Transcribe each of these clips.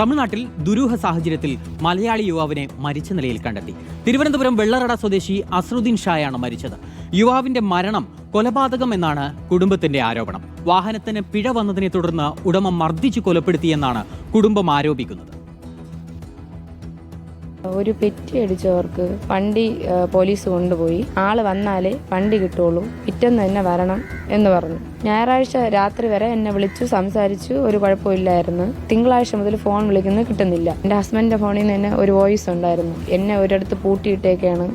തമിഴ്നാട്ടിൽ ദുരൂഹ സാഹചര്യത്തിൽ മലയാളി യുവാവിനെ മരിച്ച നിലയിൽ കണ്ടെത്തി. തിരുവനന്തപുരം വെള്ളറട സ്വദേശി അസ്രുദ്ദീൻ ഷായാണ് മരിച്ചത്. യുവാവിന്റെ മരണം കൊലപാതകം എന്നാണ് കുടുംബത്തിന്റെ ആരോപണം. വാഹനത്തിന് പിഴ വന്നതിനെ തുടർന്ന് ഉടമ മർദ്ദിച്ചു കൊലപ്പെടുത്തിയെന്നാണ് കുടുംബം ആരോപിക്കുന്നത്. ഒരു പെറ്റി അടിച്ചവർക്ക് വണ്ടി പോലീസ് കൊണ്ടുപോയി. ആൾ വന്നാലേ വണ്ടി കിട്ടുള്ളൂ. പിറ്റേന്ന് തന്നെ വരണം എന്ന് പറഞ്ഞു. ഞായറാഴ്ച രാത്രി വരെ എന്നെ വിളിച്ചു സംസാരിച്ചു. ഒരു കുഴപ്പമില്ലായിരുന്നു തിങ്കളാഴ്ച മുതൽ ഫോൺ വിളിക്കുന്നത് കിട്ടുന്നില്ല. എന്റെ ഹസ്ബൻഡിന്റെ ഫോണിൽ നിന്ന് തന്നെ ഒരു വോയിസ് ഉണ്ടായിരുന്നു. എന്നെ ഒരിടത്ത് പൂട്ടിയിട്ടേക്കാണ്.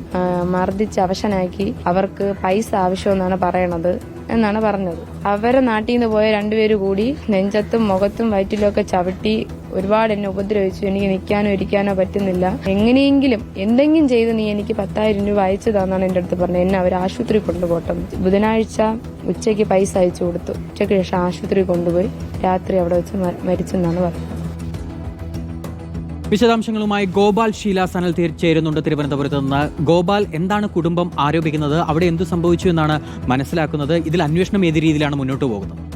മർദ്ദിച്ച് അവശനാക്കി. അവർക്ക് പൈസ ആവശ്യമെന്നാണ് പറയണത്. എന്നാണ് പറഞ്ഞത്. അവരെ നാട്ടിൽ നിന്ന് പോയ രണ്ടുപേരും കൂടി നെഞ്ചത്തും മുഖത്തും വയറ്റിലൊക്കെ ചവിട്ടി ഒരുപാട് എന്നെ ഉപദ്രവിച്ചു. എനിക്ക് നിൽക്കാനോ ഇരിക്കാനോ പറ്റുന്നില്ല. എങ്ങനെയെങ്കിലും എന്തെങ്കിലും ചെയ്ത് നീ എനിക്ക് പത്തായിരം രൂപ അയച്ചു തന്നാണ് എന്റെ അടുത്ത് പറഞ്ഞത്. എന്നെ അവർ ആശുപത്രി കൊണ്ടുപോട്ടെ ബുധനാഴ്ച ഉച്ചയ്ക്ക് പൈസ അയച്ചു കൊടുത്തു. ഉച്ചയ്ക്ക് ശേഷം ആശുപത്രി കൊണ്ടുപോയി. രാത്രി അവിടെ വെച്ച് മരിച്ചെന്നാണ് പറഞ്ഞത്. വിശദാംശങ്ങളുമായി ഗോപാൽ ഷീല സനൽ ചേരുന്നുണ്ട് തിരുവനന്തപുരത്ത് നിന്ന്. ഗോപാൽ എന്താണ് കുടുംബം ആരോപിക്കുന്നത്? അവിടെ എന്തു സംഭവിച്ചു എന്നാണ് മനസ്സിലാക്കുന്നത്. ഇതിൽ അന്വേഷണം ഏത് രീതിയിലാണ് മുന്നോട്ട് പോകുന്നത്?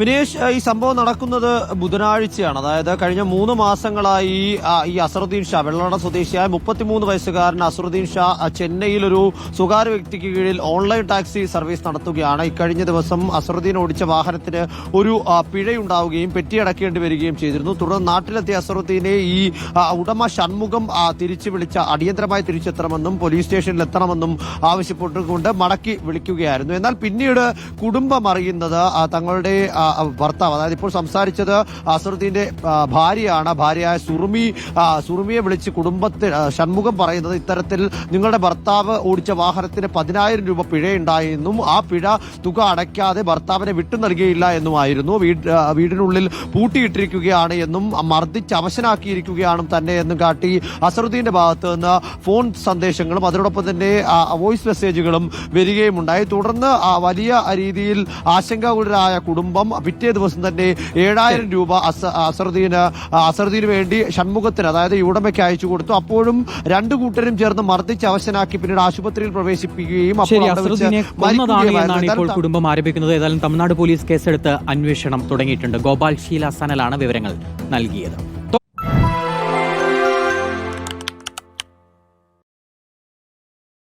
വിനേഷ് ഈ സംഭവം നടക്കുന്നത് ബുധനാഴ്ചയാണ്. അതായത് കഴിഞ്ഞ മൂന്ന് മാസങ്ങളായി ഈ അസറുദ്ദീൻ ഷാ വെള്ളട സ്വദേശിയായ മുപ്പത്തിമൂന്ന് വയസ്സുകാരൻ അസറുദ്ദീൻ ഷാ ചെന്നൈയിൽ ഒരു സ്വകാര്യ വ്യക്തിക്ക് കീഴിൽ ഓൺലൈൻ ടാക്സി സർവീസ് നടത്തുകയാണ്. ഇക്കഴിഞ്ഞ ദിവസം അസറുദ്ദീൻ ഓടിച്ച വാഹനത്തിന് ഒരു പിഴയുണ്ടാവുകയും പെറ്റിയടക്കേണ്ടി വരികയും ചെയ്തിരുന്നു. തുടർന്ന് നാട്ടിലെത്തിയ അസറുദ്ദീനെ ഈ ഉടമ ഷൺമുഖം തിരിച്ചു വിളിച്ച അടിയന്തരമായി തിരിച്ചെത്തണമെന്നും പോലീസ് സ്റ്റേഷനിൽ എത്തണമെന്നും ആവശ്യപ്പെട്ടുകൊണ്ട് മടക്കി വിളിക്കുകയായിരുന്നു. എന്നാൽ പിന്നീട് കുടുംബം അറിയുന്നത് തങ്ങളുടെ ഭർത്താവ്. അതായത് ഇപ്പോൾ സംസാരിച്ചത് അസറുദ്ദീന്റെ ഭാര്യയാണ്. ഭാര്യയായ സുറുമി സുറുമിയെ വിളിച്ച് കുടുംബത്തിൽ ഷൺമുഖം പറയുന്നത് ഇത്തരത്തിൽ നിങ്ങളുടെ ഭർത്താവ് ഓടിച്ച വാഹനത്തിന് പതിനായിരം രൂപ പിഴയുണ്ടായെന്നും ആ പിഴ തുക അടയ്ക്കാതെ ഭർത്താവിനെ വിട്ടു നൽകിയില്ല എന്നുമായിരുന്നു. വീട് വീടിനുള്ളിൽ പൂട്ടിയിട്ടിരിക്കുകയാണ് എന്നും മർദ്ദിച്ച് അവശനാക്കിയിരിക്കുകയാണ് തന്നെ എന്നും കാട്ടി അസറുദ്ദീന്റെ ഭാഗത്ത് നിന്ന് ഫോൺ സന്ദേശങ്ങളും അതിനോടൊപ്പം തന്നെ വോയിസ് മെസ്സേജുകളും വരികയും ഉണ്ടായി തുടർന്ന് വലിയ രീതിയിൽ ആശങ്കാകുലരായ കുടുംബം പിറ്റേ ദിവസം തന്നെ ഏഴായിരം രൂപ അസ- അസറുദ്ദീന് അസറുദ്ദീന് വേണ്ടി ഷൺമുഖത്തിന് അതായത് ഉടമയ്ക്ക് അയച്ചു കൊടുത്തു. അപ്പോഴും രണ്ടു കൂട്ടരും ചേർന്ന് മർദ്ദിച്ച് അവശനാക്കി പിന്നീട് ആശുപത്രിയിൽ പ്രവേശിപ്പിക്കുകയും ഇപ്പോൾ കുടുംബം ആരംഭിക്കുന്നത് ഏതായാലും തമിഴ്നാട് പോലീസ് കേസെടുത്ത് അന്വേഷണം തുടങ്ങിയിട്ടുണ്ട്. ഗോപാൽ ഷീല സനലാണ് വിവരങ്ങൾ നൽകിയത്.